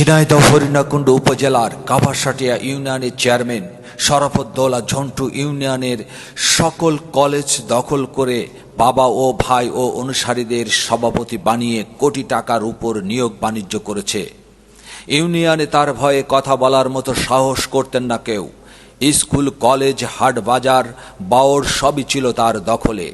ঝিনাইদহ হরিণাকুণ্ড উপজেলার কাভাসাটিয়া ইউনিয়নের চেয়ারম্যান শরাফুদ্দৌলা ঝন্টু ইউনিয়নের সকল কলেজ দখল করে বাবা ও ভাই ও অনুসারীদের সভাপতি বানিয়ে কোটি টাকার উপর নিয়োগ বাণিজ্য করেছে। ইউনিয়নে তার ভয়ে কথা বলার মতো সাহস করতেন না কেউ। স্কুল, কলেজ হাট বাজার বাওর সবই ছিল তার দখলে।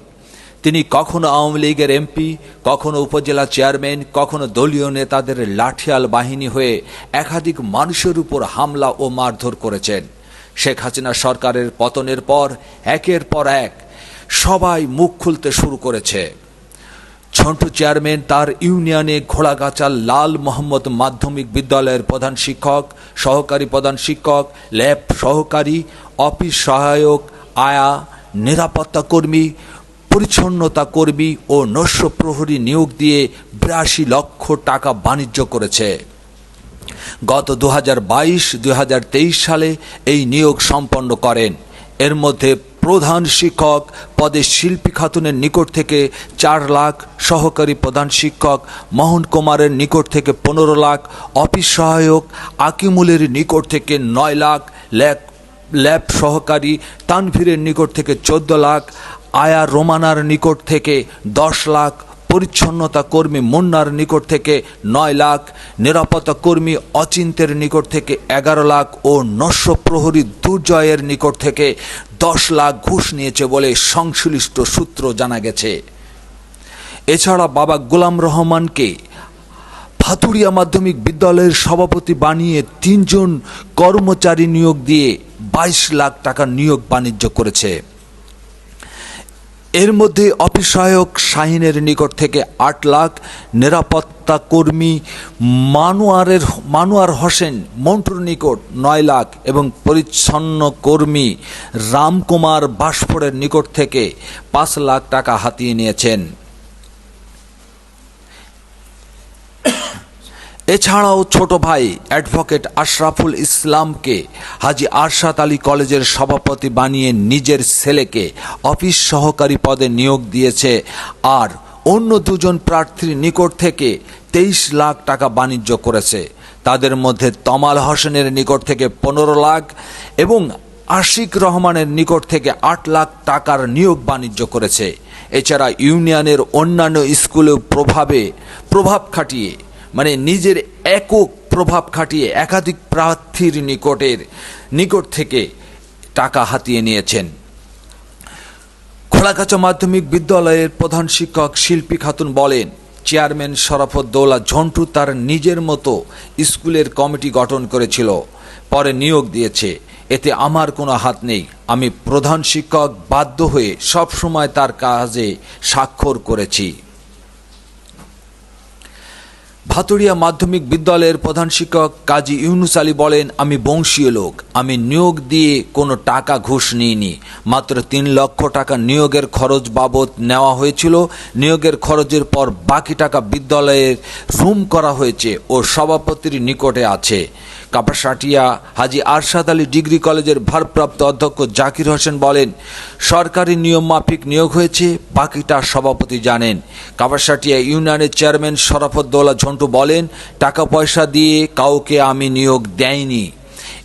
তিনি কখনো আওয়ামী লীগের এমপি, কখনো উপজেলা চেয়ারম্যান, কখনো দলীয় নেতাদের লাঠিয়াল বাহিনী হয়ে একাধিক মানুষের উপর হামলা ও মারধর করেছেন। শেখ হাসিনা সরকারের পতনের পর, একের পর এক, সবাই মুখ খুলতে শুরু করেছে। ঝন্টু চেয়ারম্যান তার ইউনিয়নে ঘোড়াগাছার লাল মোহাম্মদ মাধ্যমিক বিদ্যালয়ের প্রধান শিক্ষক, সহকারী প্রধান শিক্ষক, ল্যাব সহকারী, অফিস সহায়ক, আয়া, নিরাপত্তা কর্মী পরিচ্ছন্নতা কর্মী ও নস্য প্রহরী নিয়োগ দিয়ে বিরাশি লক্ষ টাকা বাণিজ্য করেছে। গত দু হাজার বাইশ সালে এই নিয়োগ সম্পন্ন করেন। এর মধ্যে প্রধান শিক্ষক পদে শিল্পী খাতুনের নিকট থেকে চার লাখ, সহকারী প্রধান শিক্ষক মোহন কুমারের নিকট থেকে পনেরো লাখ, অফিস সহায়ক আকিমুলের নিকট থেকে নয় লাখ, ল্যাব ল্যাব সহকারী তানভীরের নিকট থেকে চোদ্দ লাখ আয়া রোমানার নিকট থেকে দশ লাখ পরিচ্ছন্নতা কর্মী মুন্নার নিকট থেকে নয় লাখ, নিরাপত্তা কর্মী অচিন্তের নিকট থেকে এগারো লাখ ও নস্য প্রহরী দুর্জয়ের নিকট থেকে দশ লাখ ঘুষ নিয়েছে বলে সংশ্লিষ্ট সূত্র জানা গেছে। এছাড়া বাবা গোলাম রহমানকে ভাতুরিয়া মাধ্যমিক বিদ্যালয়ের সভাপতি বানিয়ে তিনজন কর্মচারী নিয়োগ দিয়ে বাইশ লাখ টাকা নিয়োগ বাণিজ্য করেছে। এর মধ্যে অফিস সহায়ক শাহিনের নিকট থেকে আট লাখ নিরাপত্তা কর্মী মানুয়ারের, মানুয়ার হোসেন মন্টুর নিকট নয় লাখ এবং পরিচ্ছন্ন কর্মী রামকুমার বাসফোড়ের নিকট থেকে পাঁচ লাখ টাকা হাতিয়ে নিয়েছেন। এছাড়াও ছোট ভাই অ্যাডভোকেট আশরাফুল ইসলামকে হাজি আরশাদ আলী কলেজের সভাপতি বানিয়ে নিজের ছেলেকে অফিস সহকারী পদে নিয়োগ দিয়েছে। আর অন্য দুজন প্রার্থীর নিকট থেকে তেইশ লাখ টাকা বাণিজ্য করেছে। তাদের মধ্যে তমাল হোসেনের নিকট থেকে পনেরো লাখ এবং আশিক রহমানের নিকট থেকে আট লাখ টাকার নিয়োগ বাণিজ্য করেছে। এছাড়া ইউনিয়নের অন্যান্য স্কুলেও প্রভাবে প্রভাব খাটিয়ে মানে নিজের একক প্রভাব খাটিয়ে একাধিক প্রার্থীর নিকটের, নিকট থেকে টাকা হাতিয়ে নিয়েছেন। খোলাকাচা মাধ্যমিক বিদ্যালয়ের প্রধান শিক্ষক শিল্পী খাতুন বলেন, চেয়ারম্যান শরাফুদ্দৌলা ঝন্টু তার নিজের মতো স্কুলের কমিটি গঠন করেছিল, পরে নিয়োগ দিয়েছে। এতে আমার কোনো হাত নেই। আমি প্রধান শিক্ষক বাধ্য হয়ে সবসময় তার কাজে স্বাক্ষর করেছি। ভাতুরিয়া মাধ্যমিক বিদ্যালয়ের প্রধান শিক্ষক কাজী ইউনুস আলী বলেন, আমি বংশীয় লোক। আমি নিয়োগ দিয়ে কোনো টাকা ঘুষ নিইনি। মাত্র তিন লক্ষ টাকা নিয়োগের খরচ বাবদ নেওয়া হয়েছিল। নিয়োগের খরচের পর বাকি টাকা বিদ্যালয়ের রুম করা হয়েছে ও সভাপতির নিকটে আছে। কাপাসাটিয়া হাজি আরশাদ আলী ডিগ্রি কলেজের ভারপ্রাপ্ত অধ্যক্ষ জাকির হোসেন বলেন, সরকারি নিয়ম মাফিক নিয়োগ হয়েছে, বাকিটা সভাপতি জানেন। কাপাসাটিয়া ইউনিয়নের চেয়ারম্যান শরাফুদ্দৌলা ঝন্টু বলেন টাকা পয়সা দিয়ে কাউকে আমি নিয়োগ দেয়নি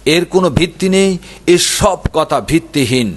এর কোনো ভিত্তি নেই এ সব কথা ভিত্তিহীন।